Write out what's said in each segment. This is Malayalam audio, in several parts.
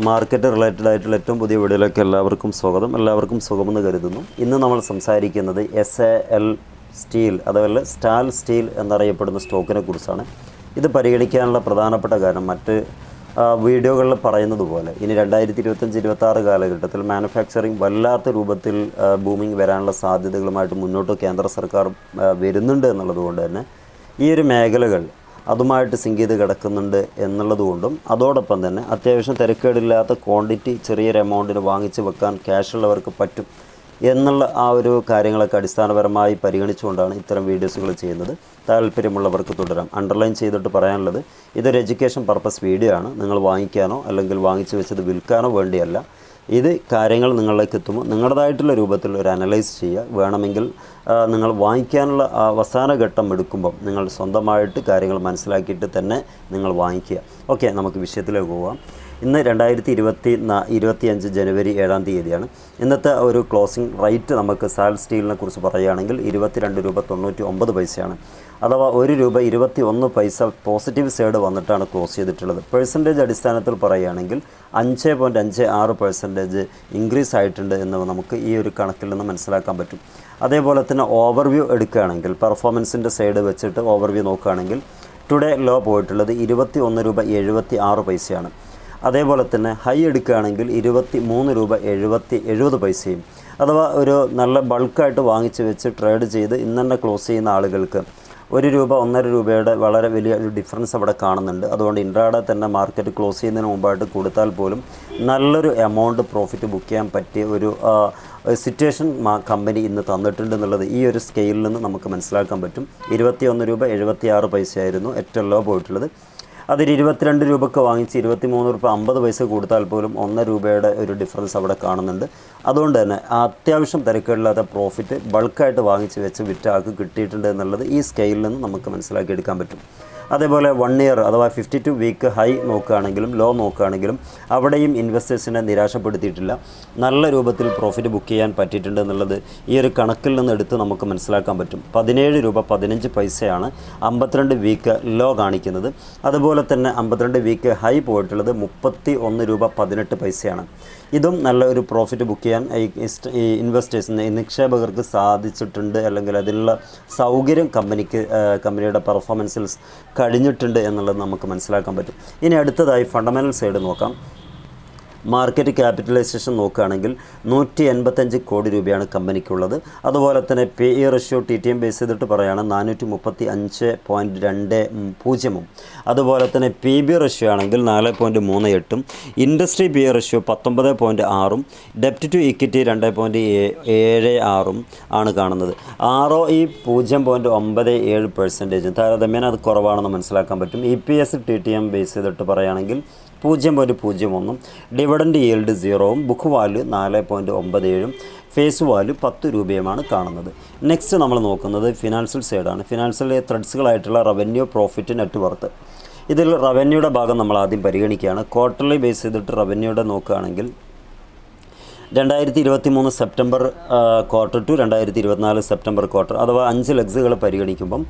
മാർക്കറ്റ് റിലേറ്റഡ് ആയിട്ടുള്ള ഏറ്റവും പുതിയ വീഡിയോയിലേക്ക് എല്ലാവർക്കും സ്വാഗതം. എല്ലാവർക്കും സുഖമെന്ന് കരുതുന്നു. ഇന്ന് നമ്മൾ സംസാരിക്കുന്നത് എസ് എ എൽ സ്റ്റീൽ അതുപോലെ സ്റ്റാൽ സ്റ്റീൽ എന്നറിയപ്പെടുന്ന സ്റ്റോക്കിനെ കുറിച്ചാണ്. ഇത് പരിഗണിക്കാനുള്ള പ്രധാനപ്പെട്ട കാരണം മറ്റ് വീഡിയോകളിൽ പറയുന്നത് പോലെ ഇനി രണ്ടായിരത്തി ഇരുപത്തഞ്ച് ഇരുപത്തി ആറ് കാലഘട്ടത്തിൽ മാനുഫാക്ചറിങ് വല്ലാത്ത രൂപത്തിൽ ബൂമിംഗ് വരാനുള്ള സാധ്യതകളുമായിട്ട് മുന്നോട്ട് കേന്ദ്ര സർക്കാർ വരുന്നുണ്ട് വരുന്നുണ്ട് എന്നുള്ളതുകൊണ്ട് തന്നെ ഈ ഒരു മേഖലകൾ അതുമായിട്ട് സിങ്ക് ചെയ്ത് കിടക്കുന്നുണ്ട് എന്നുള്ളതുകൊണ്ടും അതോടൊപ്പം തന്നെ അത്യാവശ്യം തിരക്കേടില്ലാത്ത ക്വാണ്ടിറ്റി ചെറിയൊരു എമൗണ്ടിന് വാങ്ങിച്ച് വെക്കാൻ ക്യാഷ് ഉള്ളവർക്ക് പറ്റും എന്നുള്ള ആ ഒരു കാര്യങ്ങളൊക്കെ അടിസ്ഥാനപരമായി പരിഗണിച്ചുകൊണ്ടാണ് ഇത്തരം വീഡിയോസുകൾ ചെയ്യുന്നത്. താല്പര്യമുള്ളവർക്ക് തുടരാം. അണ്ടർലൈൻ ചെയ്തിട്ട് പറയാനുള്ളത് ഇതൊരു എഡ്യൂക്കേഷൻ പർപ്പസ് വീഡിയോ ആണ്. നിങ്ങൾ വാങ്ങിക്കാനോ അല്ലെങ്കിൽ വാങ്ങിച്ച് വെച്ചത് വിൽക്കാനോ വേണ്ടിയല്ല. ഇത് കാര്യങ്ങൾ നിങ്ങളിലേക്ക് എത്തുമ്പോൾ നിങ്ങളുടേതായിട്ടുള്ള രൂപത്തിൽ ഒരു അനലൈസ് ചെയ്യുക. വേണമെങ്കിൽ നിങ്ങൾ വാങ്ങിക്കാനുള്ള അവസാന ഘട്ടം എടുക്കുമ്പം നിങ്ങൾ സ്വന്തമായിട്ട് കാര്യങ്ങൾ മനസ്സിലാക്കിയിട്ട് തന്നെ നിങ്ങൾ വാങ്ങിക്കുക. ഓക്കെ നമുക്ക് വിഷയത്തിലേക്ക് പോകാം ഇന്ന് രണ്ടായിരത്തി ഇരുപത്തി ഇരുപത്തിയഞ്ച് ജനുവരി ഏഴാം തീയതിയാണ്. ഇന്നത്തെ ഒരു ക്ലോസിംഗ് റേറ്റ് നമുക്ക് സാൽ സ്റ്റീലിനെ കുറിച്ച് പറയുകയാണെങ്കിൽ ഇരുപത്തിരണ്ട് രൂപ തൊണ്ണൂറ്റി ഒമ്പത് പൈസയാണ്. അഥവാ ഒരു രൂപ ഇരുപത്തി ഒന്ന് പൈസ പോസിറ്റീവ് സൈഡ് വന്നിട്ടാണ് ക്ലോസ് ചെയ്തിട്ടുള്ളത്. പെർസെന്റേജ് അടിസ്ഥാനത്തിൽ പറയുകയാണെങ്കിൽ അഞ്ച് പോയിന്റ് അഞ്ച് ആറ് പെർസെന്റേജ് ഇൻക്രീസ് ആയിട്ടുണ്ട് എന്ന് നമുക്ക് ഈ ഒരു കണക്കിൽ നിന്ന് മനസ്സിലാക്കാൻ പറ്റും. അതേപോലെ തന്നെ ഓവർവ്യൂ എടുക്കുകയാണെങ്കിൽ പെർഫോമൻസിന്റെ സൈഡ് വെച്ചിട്ട് ഓവർവ്യൂ നോക്കുകയാണെങ്കിൽ ടുഡേ ലോ പോയിട്ടുള്ളത് ഇരുപത്തി ഒന്ന് രൂപ എഴുപത്തി ആറ് പൈസയാണ്. അതേപോലെ തന്നെ ഹൈ എടുക്കുകയാണെങ്കിൽ ഇരുപത്തി മൂന്ന് രൂപ എഴുപത്തി എഴുപത് പൈസയും അഥവാ ഒരു നല്ല ബൾക്കായിട്ട് വാങ്ങിച്ച് വെച്ച് ട്രേഡ് ചെയ്ത് ഇന്നെ ക്ലോസ് ചെയ്യുന്ന ആളുകൾക്ക് ഒരു രൂപ ഒന്നര രൂപയുടെ വളരെ വലിയ ഒരു ഡിഫറൻസ് അവിടെ കാണുന്നുണ്ട്. അതുകൊണ്ട് ഇൻട്രാഡ തന്നെ മാർക്കറ്റ് ക്ലോസ് ചെയ്യുന്നതിന് മുമ്പായിട്ട് കൊടുത്താൽ പോലും നല്ലൊരു എമൗണ്ട് പ്രോഫിറ്റ് ബുക്ക് ചെയ്യാൻ പറ്റിയ ഒരു സിറ്റുവേഷൻ കമ്പനി ഇന്ന് തന്നിട്ടുണ്ട് എന്നുള്ളത് ഈ ഒരു സ്കെയിലിൽ നിന്ന് നമുക്ക് മനസ്സിലാക്കാൻ പറ്റും. ഇരുപത്തി ഒന്ന് രൂപ എഴുപത്തി ആറ് പൈസയായിരുന്നു ഏറ്റവും ലോ പോയിട്ടുള്ളത്. അതിൽ ഇരുപത്തിരണ്ട് രൂപയ്ക്ക് വാങ്ങിച്ച് ഇരുപത്തി മൂന്ന് രൂപ അമ്പത് പൈസ കൊടുത്താൽ പോലും ഒന്നര രൂപയുടെ ഒരു ഡിഫറൻസ് അവിടെ കാണുന്നുണ്ട്. അതുകൊണ്ട് തന്നെ ആ അത്യാവശ്യം തിരക്കേടില്ലാത്ത പ്രോഫിറ്റ് ബൾക്കായിട്ട് വാങ്ങിച്ച് വെച്ച് വിറ്റ ആൾക്ക് കിട്ടിയിട്ടുണ്ട് എന്നുള്ളത് ഈ സ്കെയിലിൽ നിന്ന് നമുക്ക് മനസ്സിലാക്കിയെടുക്കാൻ പറ്റും. അതേപോലെ വൺ ഇയർ അഥവാ ഫിഫ്റ്റി ടു വീക്ക് ഹൈ നോക്കുകയാണെങ്കിലും ലോ നോക്കുകയാണെങ്കിലും അവിടെയും ഇൻവെസ്റ്റേഴ്സിനെ നിരാശപ്പെടുത്തിയിട്ടില്ല. നല്ല രൂപത്തിൽ പ്രോഫിറ്റ് ബുക്ക് ചെയ്യാൻ പറ്റിയിട്ടുണ്ട് എന്നുള്ളത് ഈ ഒരു കണക്കിൽ നിന്ന് എടുത്ത് നമുക്ക് മനസ്സിലാക്കാൻ പറ്റും. പതിനേഴ് രൂപ പതിനഞ്ച് പൈസയാണ് അമ്പത്തിരണ്ട് വീക്ക് ലോ കാണിക്കുന്നത്. അതുപോലെ തന്നെ അമ്പത്തിരണ്ട് വീക്ക് ഹൈ പോയിട്ടുള്ളത് മുപ്പത്തി ഒന്ന് രൂപ പതിനെട്ട് പൈസയാണ്. ഇതും നല്ല ഒരു പ്രോഫിറ്റ് ബുക്ക് ചെയ്യാൻ ഈ ഇൻവെസ്റ്റേഴ്സിന് നിക്ഷേപകർക്ക് സാധിച്ചിട്ടുണ്ട്. അല്ലെങ്കിൽ അതിനുള്ള സൗകര്യം കമ്പനിക്ക് കമ്പനിയുടെ പെർഫോമൻസിൽ കഴിഞ്ഞിട്ടുണ്ട് എന്നുള്ളത് നമുക്ക് മനസ്സിലാക്കാൻ പറ്റും. ഇനി അടുത്തതായി ഫണ്ടമെന്റൽ സൈഡ് നോക്കാം. മാർക്കറ്റ് ക്യാപിറ്റലൈസേഷൻ നോക്കുകയാണെങ്കിൽ നൂറ്റി എൺപത്തഞ്ച് കോടി രൂപയാണ് കമ്പനിക്കുള്ളത്. അതുപോലെ തന്നെ P E ratio T T M base ചെയ്തിട്ട് പറയുകയാണ് നാനൂറ്റി മുപ്പത്തി അഞ്ച് പോയിന്റ് രണ്ട് പൂജ്യമും. അതുപോലെ തന്നെ പി ബി റഷ്യോ ആണെങ്കിൽ നാല് പോയിന്റ് മൂന്ന് എട്ടും. ഇൻഡസ്ട്രി പി റഷ്യോ പത്തൊമ്പത് പോയിന്റ് ആറും. ഡെപ്റ്റ് ടു ഇക്വിറ്റി രണ്ട് പോയിന്റ് ഏഴ് ആറും ആണ് കാണുന്നത്. ആർ ഇ പൂജ്യം പോയിന്റ് ഒമ്പത് ഏഴ് പെർസെന്റേജ്. താരതമ്യേന അത് കുറവാണെന്ന് മനസ്സിലാക്കാൻ പറ്റും. E P S T T M base ചെയ്തിട്ട് പറയുകയാണെങ്കിൽ പൂജ്യം പോയിന്റ് പൂജ്യം ഒന്നും. ഡിവിഡൻഡ് yield സീറോവും ബുക്ക് വാല്യൂ നാല് പോയിന്റ് ഒമ്പത് ഏഴും ഫേസ് വാല്യൂ പത്ത് രൂപയുമാണ് കാണുന്നത്. നെക്സ്റ്റ് നമ്മൾ നോക്കുന്നത് ഫിനാൻഷ്യൽ സൈഡാണ് ഫിനാൻഷ്യൽ ത്രെഡ്സുകളായിട്ടുള്ള റവന്യൂ പ്രോഫിറ്റ് നെറ്റ്വർത്ത് ഇതിൽ റവന്യൂയുടെ ഭാഗം നമ്മൾ ആദ്യം പരിഗണിക്കുകയാണ്. ക്വാർട്ടർലി ബേസ് ചെയ്തിട്ട് റവന്യൂയുടെ നോക്കുകയാണെങ്കിൽ രണ്ടായിരത്തി ഇരുപത്തി മൂന്ന് സെപ്റ്റംബർ ക്വാർട്ടർ ടു രണ്ടായിരത്തി ഇരുപത്തിനാല് സെപ്റ്റംബർ ക്വാർട്ടർ അഥവാ അഞ്ച് ലഗ്സുകൾ പരിഗണിക്കുമ്പം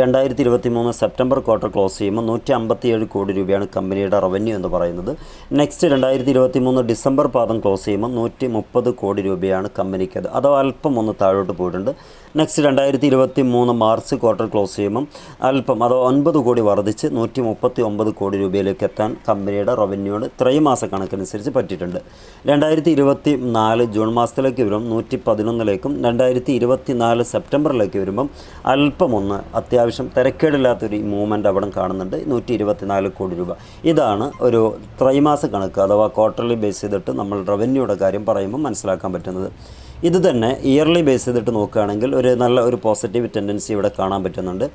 രണ്ടായിരത്തി ഇരുപത്തി മൂന്ന് സെപ്റ്റംബർ ക്വാർട്ടർ ക്ലോസ് ചെയ്യുമ്പോൾ നൂറ്റി അമ്പത്തി ഏഴ് കോടി രൂപയാണ് കമ്പനിയുടെ റവന്യൂ എന്ന് പറയുന്നത്. നെക്സ്റ്റ് രണ്ടായിരത്തി ഇരുപത്തി മൂന്ന് ഡിസംബർ പാദം ക്ലോസ് ചെയ്യുമ്പോൾ നൂറ്റി മുപ്പത് കോടി രൂപയാണ് കമ്പനിക്കത്. അഥവാ അല്പം ഒന്ന് താഴോട്ട് പോയിട്ടുണ്ട്. നെക്സ്റ്റ് രണ്ടായിരത്തി ഇരുപത്തി മൂന്ന് മാർച്ച് ക്വാർട്ടർ ക്ലോസ് ചെയ്യുമ്പം അല്പം അഥവാ ഒൻപത് കോടി വർദ്ധിച്ച് നൂറ്റി മുപ്പത്തി ഒമ്പത് കോടി രൂപയിലേക്ക് എത്താൻ കമ്പനിയുടെ റവന്യൂയുടെ ത്രൈമാസ കണക്കനുസരിച്ച് പറ്റിയിട്ടുണ്ട്. രണ്ടായിരത്തി ഇരുപത്തി നാല് ജൂൺ മാസത്തിലേക്ക് വരുമ്പം നൂറ്റി പതിനൊന്നിലേക്കും രണ്ടായിരത്തി ഇരുപത്തി നാല് സെപ്റ്റംബറിലേക്ക് വരുമ്പം അല്പമൊന്ന്. അത്യാവശ്യം തിരക്കേടില്ലാത്തൊരു മൂവ്മെന്റ് അവിടെ കാണുന്നുണ്ട്. നൂറ്റി ഇരുപത്തി നാല് കോടി രൂപ. ഇതാണ് ഒരു ത്രൈമാസ കണക്ക് അഥവാ ക്വാർട്ടർലി ബേസ് ചെയ്തിട്ട് നമ്മൾ റവന്യൂയുടെ കാര്യം പറയുമ്പോൾ മനസ്സിലാക്കാൻ പറ്റുന്നത്. ഇത് തന്നെ ഇയർലി ബേസ് ചെയ്തിട്ട് നോക്കുകയാണെങ്കിൽ ഒരു നല്ല ഒരു പോസിറ്റീവ് ടെൻഡൻസി ഇവിടെ കാണാൻ പറ്റുന്നുണ്ട്.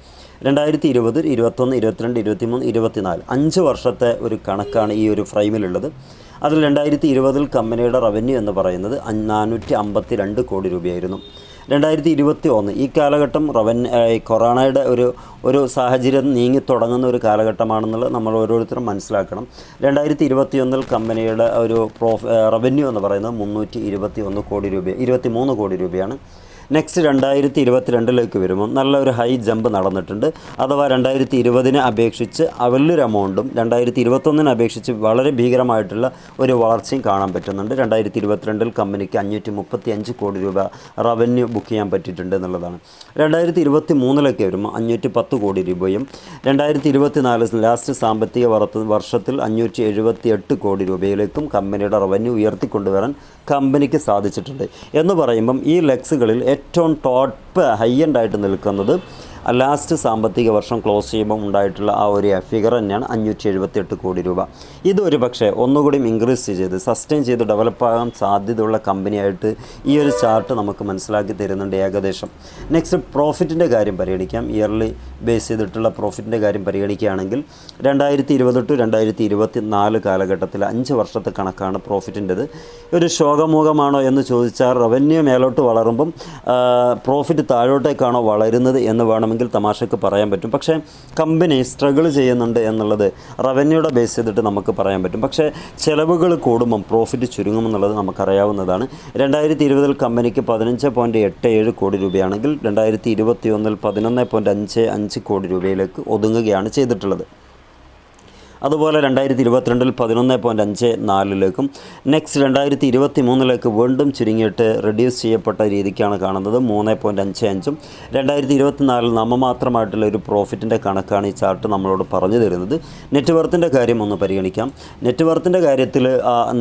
രണ്ടായിരത്തി ഇരുപത് ഇരുപത്തൊന്ന് ഇരുപത്തിരണ്ട് ഇരുപത്തിമൂന്ന് ഇരുപത്തിനാല്. അഞ്ച് വർഷത്തെ ഒരു കണക്കാണ് ഈ ഒരു ഫ്രെയിമിലുള്ളത് അതിൽ രണ്ടായിരത്തി ഇരുപതിൽ കമ്പനിയുടെ റവന്യൂ എന്ന് പറയുന്നത് നാനൂറ്റി അമ്പത്തി രണ്ട് കോടി രൂപയായിരുന്നു. രണ്ടായിരത്തി ഇരുപത്തി ഒന്ന് ഈ കാലഘട്ടം റവൻ കൊറോണയുടെ ഒരു ഒരു സാഹചര്യം നീങ്ങി തുടങ്ങുന്ന ഒരു കാലഘട്ടമാണെന്നുള്ളത് നമ്മൾ ഓരോരുത്തരും മനസ്സിലാക്കണം. രണ്ടായിരത്തി ഇരുപത്തി ഒന്നിൽ കമ്പനിയുടെ ഒരു പ്രോഫ് റവന്യൂ എന്ന് പറയുന്നത് മുന്നൂറ്റി ഇരുപത്തി ഒന്ന് കോടി രൂപ ഇരുപത്തി മൂന്ന് കോടി രൂപയാണ്. നെക്സ്റ്റ് രണ്ടായിരത്തി ഇരുപത്തിരണ്ടിലേക്ക് വരുമ്പോൾ നല്ലൊരു ഹൈ ജമ്പ് നടന്നിട്ടുണ്ട്. അഥവാ രണ്ടായിരത്തി ഇരുപതിനെ അപേക്ഷിച്ച് വലിയൊരു എമൗണ്ടും രണ്ടായിരത്തി ഇരുപത്തൊന്നിനെ അപേക്ഷിച്ച് വളരെ ഭീകരമായിട്ടുള്ള ഒരു വളർച്ചയും കാണാൻ പറ്റുന്നുണ്ട്. രണ്ടായിരത്തി ഇരുപത്തിരണ്ടിൽ കമ്പനിക്ക് അഞ്ഞൂറ്റി മുപ്പത്തി അഞ്ച് കോടി രൂപ റവന്യൂ ബുക്ക് ചെയ്യാൻ പറ്റിയിട്ടുണ്ട് എന്നുള്ളതാണ്. രണ്ടായിരത്തി ഇരുപത്തി മൂന്നിലൊക്കെ വരുമ്പോൾ അഞ്ഞൂറ്റി പത്ത് കോടി രൂപയും രണ്ടായിരത്തി ഇരുപത്തി നാല് ലാസ്റ്റ് സാമ്പത്തിക വർഷത്തിൽ അഞ്ഞൂറ്റി എഴുപത്തി എട്ട് കോടി രൂപയിലേക്കും കമ്പനിയുടെ റവന്യൂ ഉയർത്തിക്കൊണ്ടുവരാൻ കമ്പനിക്ക് സാധിച്ചിട്ടുണ്ട്. എന്ന് പറയുമ്പം ഈ ലെക്സുകളിൽ ഏറ്റവും ടോപ്പ് ഹൈ എൻഡ് ആയിട്ട് നിൽക്കുന്നത് ലാസ്റ്റ് സാമ്പത്തിക വർഷം ക്ലോസ് ചെയ്യുമ്പോൾ ഉണ്ടായിട്ടുള്ള ആ ഒരു ഫിഗർ തന്നെയാണ് അഞ്ഞൂറ്റി എഴുപത്തി എട്ട് കോടി രൂപ. ഇതൊരു പക്ഷേ ഒന്നുകൂടി ഇൻക്രീസ് ചെയ്ത് സസ്റ്റെയിൻ ചെയ്ത് ഡെവലപ്പ് ആകാൻ സാധ്യതയുള്ള കമ്പനിയായിട്ട് ഈ ഒരു ചാർട്ട് നമുക്ക് മനസ്സിലാക്കി തരുന്നുണ്ട് ഏകദേശം. നെക്സ്റ്റ് പ്രോഫിറ്റിന്റെ കാര്യം പരിഗണിക്കാം. ഇയർലി ബേസ് ചെയ്തിട്ടുള്ള പ്രോഫിറ്റിന്റെ കാര്യം പരിഗണിക്കുകയാണെങ്കിൽ രണ്ടായിരത്തി ഇരുപത് ടു രണ്ടായിരത്തി ഇരുപത്തി നാല് കാലഘട്ടത്തിൽ അഞ്ച് വർഷത്തെ കണക്കാണ് പ്രോഫിറ്റിന്റെത് ഒരു ശോകമുഖമാണോ എന്ന് ചോദിച്ചാൽ റവന്യൂ മേലോട്ട് വളരുമ്പം പ്രോഫിറ്റ് താഴോട്ടേക്കാണോ വളരുന്നത് എന്ന് വേണമെങ്കിൽ തമാശക്ക് പറയാൻ പറ്റും. പക്ഷേ കമ്പനി സ്ട്രഗിൾ ചെയ്യുന്നുണ്ട് എന്നുള്ളത് റവന്യൂടെ ബേസ് ചെയ്തിട്ട് നമുക്ക് പറയാൻ പറ്റും. പക്ഷേ ചിലവുകൾ കൂടുമ്പം പ്രോഫിറ്റ് ചുരുങ്ങുമെന്നുള്ളത് നമുക്കറിയാവുന്നതാണ്. രണ്ടായിരത്തി ഇരുപതിൽ കമ്പനിക്ക് പതിനഞ്ച് പോയിന്റ് എട്ട് ഏഴ് കോടി രൂപയാണെങ്കിൽ രണ്ടായിരത്തി ഇരുപത്തി ഒന്നിൽ പതിനൊന്ന് പോയിന്റ് അഞ്ച് അഞ്ച് കോടി രൂപയിലേക്ക് ഒതുങ്ങുകയാണ് ചെയ്തിട്ടുള്ളത്. അതുപോലെ രണ്ടായിരത്തി ഇരുപത്തിരണ്ടിൽ പതിനൊന്ന് പോയിന്റ് അഞ്ച് നാലിലേക്കും നെക്സ്റ്റ് രണ്ടായിരത്തി ഇരുപത്തി മൂന്നിലേക്ക് വീണ്ടും ചുരുങ്ങിയിട്ട് റെഡ്യൂസ് ചെയ്യപ്പെട്ട രീതിക്കാണ് കാണുന്നത്. മൂന്ന് പോയിന്റ് അഞ്ച് അഞ്ചും രണ്ടായിരത്തി ഇരുപത്തിനാലിൽ നാമമാത്രമായിട്ടുള്ള ഒരു പ്രോഫിറ്റിന്റെ കണക്കാണ് ഈ ചാർട്ട് നമ്മളോട് പറഞ്ഞു തരുന്നത്. നെറ്റ്വർത്തിന്റെ കാര്യം ഒന്ന് പരിഗണിക്കാം. നെറ്റ്വർത്തിന്റെ കാര്യത്തിൽ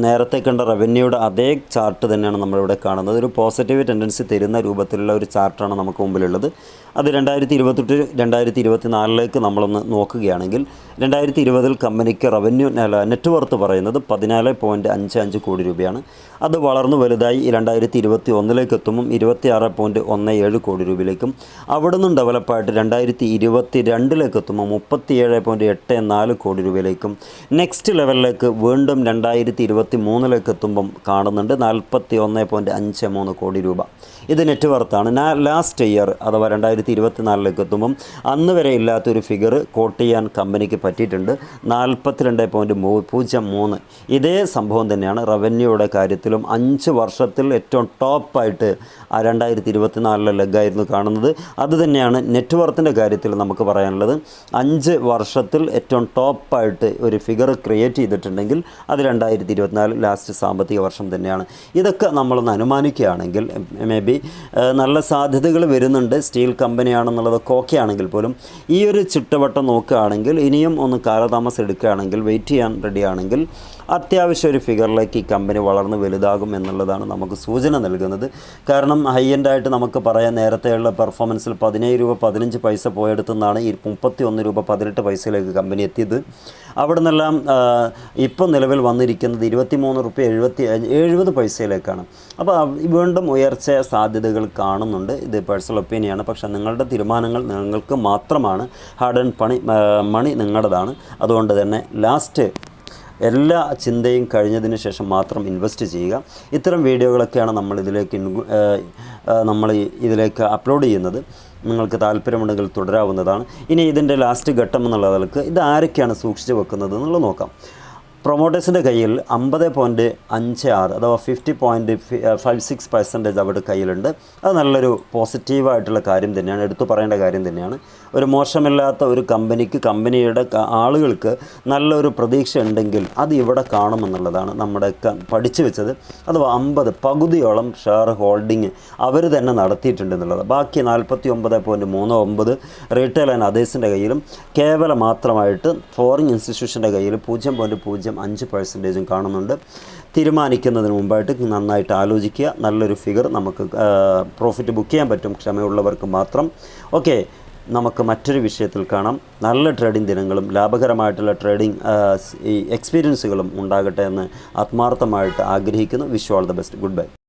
നേരത്തെ കണ്ട റവന്യൂയുടെ അതേ ചാർട്ട് തന്നെയാണ് നമ്മളിവിടെ കാണുന്നത്. ഒരു പോസിറ്റീവ് ടെൻഡൻസി തരുന്ന രൂപത്തിലുള്ള ഒരു ചാർട്ടാണ് നമുക്ക് മുമ്പിലുള്ളത്. അത് രണ്ടായിരത്തി ഇരുപത്തെട്ട് രണ്ടായിരത്തി ഇരുപത്തി നാലിലേക്ക് നമ്മളൊന്ന് നോക്കുകയാണെങ്കിൽ രണ്ടായിരത്തി ഇരുപതിൽ കമ്പനിക്ക് റവന്യൂ നെറ്റ്വർത്ത് നെറ്റ് വർത്ത് പറയുന്നത് പതിനാല് പോയിന്റ് അഞ്ച് അഞ്ച് കോടി രൂപയാണ്. അത് വളർന്നു വലുതായി രണ്ടായിരത്തി ഇരുപത്തി ഒന്നിലേക്ക് എത്തുമ്പം ഇരുപത്തി ആറ് പോയിന്റ് ഒന്ന് ഏഴ് കോടി രൂപയിലേക്കും അവിടെ നിന്നും ഡെവലപ്പായിട്ട് രണ്ടായിരത്തി ഇരുപത്തി രണ്ടിലേക്ക് എത്തുമ്പോൾ മുപ്പത്തിയേഴ് പോയിന്റ് എട്ട് നാല് കോടി രൂപയിലേക്കും നെക്സ്റ്റ് ലെവലിലേക്ക് വീണ്ടും രണ്ടായിരത്തി ഇരുപത്തി മൂന്നിലേക്ക് എത്തുമ്പം കാണുന്നുണ്ട് നാൽപ്പത്തി ഒന്ന് പോയിന്റ് അഞ്ച് മൂന്ന് കോടി രൂപ. ഇത് നെറ്റ് വർത്താണ് ലാസ്റ്റ് ഇയർ അഥവാ രണ്ടായിരത്തി ഇരുപത്തി നാലിലേക്ക് എത്തുമ്പം അന്ന് വരെ ഇല്ലാത്തൊരു ഫിഗർ കോട്ട് ചെയ്യാൻ കമ്പനിക്ക് പറ്റിയിട്ടുണ്ട്. നാൽപ്പത്തിരണ്ട് പോയിന്റ് മൂ പൂജ്യം മൂന്ന്. ഇതേ സംഭവം തന്നെയാണ് റവന്യൂയുടെ കാര്യത്തിലും അഞ്ച് വർഷത്തിൽ ഏറ്റവും ടോപ്പായിട്ട് ആ രണ്ടായിരത്തി ഇരുപത്തി നാലിലെ ലെഗായിരുന്നു കാണുന്നത്. അതുതന്നെയാണ് നെറ്റ് വർത്തിന്റെ കാര്യത്തിൽ നമുക്ക് പറയാനുള്ളത്. അഞ്ച് വർഷത്തിൽ ഏറ്റവും ടോപ്പായിട്ട് ഒരു ഫിഗർ ക്രിയേറ്റ് ചെയ്തിട്ടുണ്ടെങ്കിൽ അത് രണ്ടായിരത്തി ഇരുപത്തിനാല് ലാസ്റ്റ് സാമ്പത്തിക വർഷം തന്നെയാണ്. ഇതൊക്കെ നമ്മളൊന്ന് അനുമാനിക്കുകയാണെങ്കിൽ മേ ബി നല്ല സാധ്യതകൾ വരുന്നുണ്ട്. സ്റ്റീൽ കമ്പനിയാണെന്നുള്ളതൊക്കെ ഓക്കെ ആണെങ്കിൽ പോലും. ഈ ഒരു ചുറ്റുവട്ടം നോക്കുകയാണെങ്കിൽ ഇനിയും ഒന്ന് കാലതാമസം എടുക്കുകയാണെങ്കിൽ വെയിറ്റ് ചെയ്യാൻ റെഡിയാണെങ്കിൽ അത്യാവശ്യം ഒരു ഫിഗറിലേക്ക് ഈ കമ്പനി വളർന്ന് വലുതാകും എന്നുള്ളതാണ് നമുക്ക് സൂചന നൽകുന്നത്. കാരണം ഹൈ എൻഡായിട്ട് നമുക്ക് പറയാൻ നേരത്തെയുള്ള പെർഫോമൻസിൽ പതിനേഴ് രൂപ പതിനഞ്ച് പൈസ പോയെടുത്തു നിന്നാണ് ഈ മുപ്പത്തി ഒന്ന് രൂപ പതിനെട്ട് പൈസയിലേക്ക് കമ്പനി എത്തിയത്. അവിടെ നിന്നെല്ലാം ഇപ്പം നിലവിൽ വന്നിരിക്കുന്നത് ഇരുപത്തി മൂന്ന് റുപ്യ എഴുപത്തി എഴുപത് പൈസയിലേക്കാണ്. അപ്പോൾ വീണ്ടും ഉയർച്ച സാധ്യതകൾ കാണുന്നുണ്ട്. ഇത് പേഴ്സണൽ ഒപ്പീനിയാണ് പക്ഷേ നിങ്ങളുടെ തീരുമാനങ്ങൾ നിങ്ങൾക്ക് മാത്രമാണ്. ഹാർഡ് ആൻഡ് പണി മണി നിങ്ങളുടേതാണ്. അതുകൊണ്ട് തന്നെ ലാസ്റ്റ് എല്ലാ ചിന്തയും കഴിഞ്ഞതിന് ശേഷം മാത്രം ഇൻവെസ്റ്റ് ചെയ്യുക. ഇത്തരം വീഡിയോകളൊക്കെയാണ് നമ്മൾ ഇതിലേക്ക് നമ്മൾ ഇതിലേക്ക് അപ്ലോഡ് ചെയ്യുന്നത്. നിങ്ങൾക്ക് താല്പര്യമുണ്ടെങ്കിൽ തുടരാവുന്നതാണ്. ഇനി ഇതിന്റെ ലാസ്റ്റ് ഘട്ടം എന്നുള്ള നിലയ്ക്ക് ഇത് ആരൊക്കെയാണ് സൂക്ഷിച്ച് വെക്കുന്നത് എന്നുള്ളത് നോക്കാം. പ്രൊമോട്ടേഴ്സിന്റെ കയ്യിൽ അമ്പത് പോയിന്റ് അഞ്ച് ആറ് അഥവാ fifty point five six percentage അവരുടെ കയ്യിലുണ്ട്. അത് നല്ലൊരു പോസിറ്റീവായിട്ടുള്ള കാര്യം തന്നെയാണ്. എടുത്തു പറയേണ്ട കാര്യം തന്നെയാണ്. ഒരു മോശമില്ലാത്ത ഒരു കമ്പനിക്ക് കമ്പനിയുടെ ആളുകൾക്ക് നല്ലൊരു പ്രതീക്ഷ ഉണ്ടെങ്കിൽ അത് ഇവിടെ കാണുമെന്നുള്ളതാണ് നമ്മുടെ പഠിച്ചു വെച്ചത്. അഥവാ അമ്പത് പകുതിയോളം ഷെയർ ഹോൾഡിങ് അവർ തന്നെ നടത്തിയിട്ടുണ്ട് എന്നുള്ളത്. ബാക്കി നാൽപ്പത്തി ഒമ്പത് പോയിന്റ് മൂന്ന് ഒമ്പത് റീറ്റെയിൽ ആൻഡ് അതേഴ്സിന്റെ കയ്യിലും കേവലം മാത്രമായിട്ട് ഫോറിൻ ഇൻസ്റ്റിറ്റ്യൂഷന്റെ കയ്യിൽ പൂജ്യം പോയിന്റ് പൂജ്യം അഞ്ച് പെർസെന്റേജും കാണുന്നുണ്ട്. തീരുമാനിക്കുന്നതിന് മുമ്പായിട്ട് നന്നായിട്ട് ആലോചിക്കുക. നല്ലൊരു ഫിഗർ നമുക്ക് പ്രോഫിറ്റ് ബുക്ക് ചെയ്യാൻ പറ്റും. ക്ഷമയുള്ളവർക്ക് മാത്രം. ഓക്കെ നമുക്ക് മറ്റൊരു വിഷയത്തിൽ കാണാം. നല്ല ട്രേഡിംഗ് ദിനങ്ങളും ലാഭകരമായിട്ടുള്ള ട്രേഡിംഗ് എക്സ്പീരിയൻസുകളും ഉണ്ടാകട്ടെ എന്ന് ആത്മാർത്ഥമായിട്ട് ആഗ്രഹിക്കുന്നു. Wish all the best goodbye